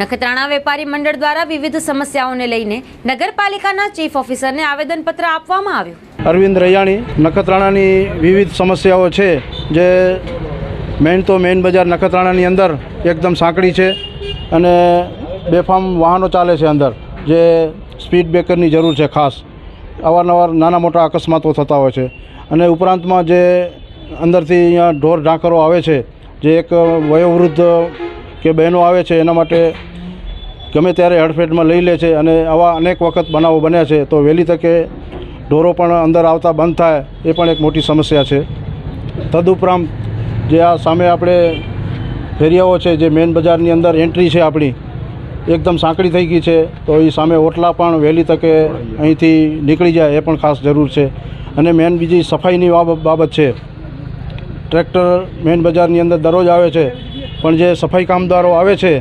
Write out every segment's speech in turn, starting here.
નખત્રાણા વેપારી મંડળ દ્વારા વિવિધ સમસ્યાઓને લઈને નગરપાલિકાના ચીફ ઓફિસરને આવેદનપત્ર આપવામાં આવ્યું. અરવિંદ રૈયાણી, નખત્રાણાની વિવિધ સમસ્યાઓ છે, જે મેઇન તો મેઇન બજાર નખત્રાણાની અંદર એકદમ સાંકડી છે અને બેફામ વાહનો ચાલે છે અંદર, જે સ્પીડ બ્રેકરની જરૂર છે ખાસ. અવારનવાર નાના મોટા અકસ્માતો થતા હોય છે. અને ઉપરાંતમાં જે અંદરથી અહીંયા ઢોર ઢાંકરો આવે છે, જે એક વયોવૃદ્ધ કે બહેનો આવે છે એના માટે ગમે ત્યારે હડફેટમાં લઈ લે છે અને આવા અનેક વખત બનાવો બન્યા છે, તો વહેલી તકે ઢોરો પણ અંદર આવતા બંધ થાય, એ પણ એક મોટી સમસ્યા છે. તદુપરાંત જે આ સામે આપણે ફેરિયાઓ છે, જે મેઇન બજારની અંદર એન્ટ્રી છે આપણી, એકદમ સાંકડી થઈ ગઈ છે, તો એ સામે ઓટલા પણ વહેલી તકે અહીંથી નીકળી જાય, એ પણ ખાસ જરૂર છે. અને મેન બીજી સફાઈની બાબત છે. ટ્રેક્ટર મેઇન બજારની અંદર દરરોજ આવે છે પણ જે સફાઈ કામદારો આવે છે,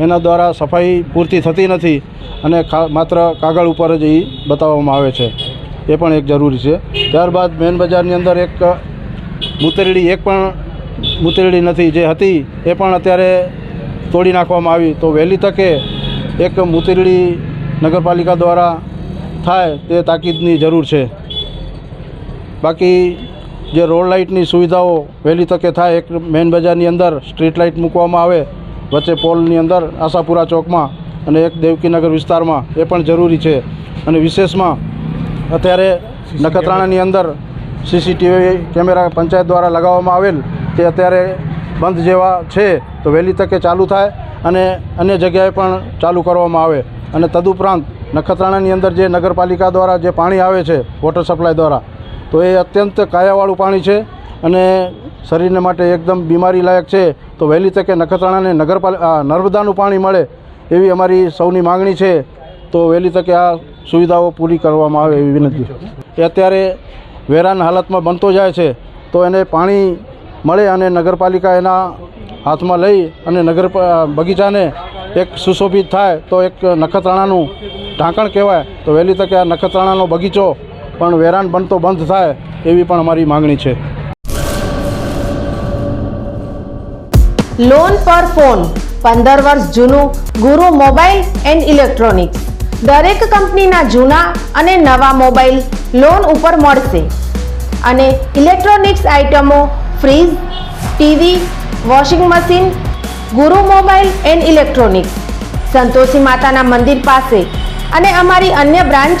એના દ્વારા સફાઈ પૂરતી થતી નથી અને માત્ર કાગળ ઉપર જ એ બતાવવામાં આવે છે. એ પણ એક જરૂરી છે. ત્યારબાદ મેન બજારની અંદર એક મૂતરડી એક પણ મૂતરડી નથી જે હતી, એ પણ અત્યારે તોડી નાખવામાં આવી. તો વહેલી તકે એક મૂતરડી નગરપાલિકા દ્વારા થાય તે તાકીદની જરૂર છે. બાકી જે રોડ લાઇટની સુવિધાઓ વહેલી તકે થાય એક મેઇન બજારની અંદર સ્ટ્રીટ લાઇટ મૂકવામાં આવે વચ્ચે પોલની અંદર આશાપુરા ચોકમાં અને એક દેવકીનગર વિસ્તારમાં એ પણ જરૂરી છે. અને વિશેષમાં અત્યારે નખત્રાણાની અંદર સીસીટીવી કેમેરા પંચાયત દ્વારા લગાવવામાં આવેલ તે અત્યારે બંધ જેવા છે તો વહેલી તકે ચાલુ થાય અને અન્ય જગ્યાએ પણ ચાલુ કરવામાં આવે. અને તદુપરાંત નખત્રાણાની અંદર જે નગરપાલિકા દ્વારા જે પાણી આવે છે વોટર સપ્લાય દ્વારા તો એ અત્યંત કાયાવાળું પાણી છે અને શરીરને માટે એકદમ બીમારી લાયક છે. તો વહેલી તકે નખત્રાણાને નગરપાલિકા નર્મદાનું પાણી મળે એવી અમારી સૌની માગણી છે. તો વહેલી તકે આ સુવિધાઓ પૂરી કરવામાં આવે એવી વિનંતી એ અત્યારે વેરાન હાલતમાં બનતો જાય છે. તો એને પાણી મળે અને નગરપાલિકા એના હાથમાં લઈ અને નગર બગીચાને એક સુશોભિત થાય તો એક નખત્રાણાનું ઢાંકણ કહેવાય. તો વહેલી તકે આ નખત્રાણાનો બગીચો પણ વેરાન બનતો બંધ થાય એવી પણ અમારી માંગણી છે. લોન પર ફોન પંદર વર્ષ જૂનું ગુરુ મોબાઈલ એન્ડ ઇલેક્ટ્રોનિક્સ. દરેક કંપનીના જૂના અને નવા મોબાઈલ લોન ઉપર મળશે. અને ઇલેક્ટ્રોનિક્સ આઇટમો fridge, TV, washing machine, Guru mobile and electronics. Santoshi માતાના મંદિર પાસે. અને અમારી અન્ય branch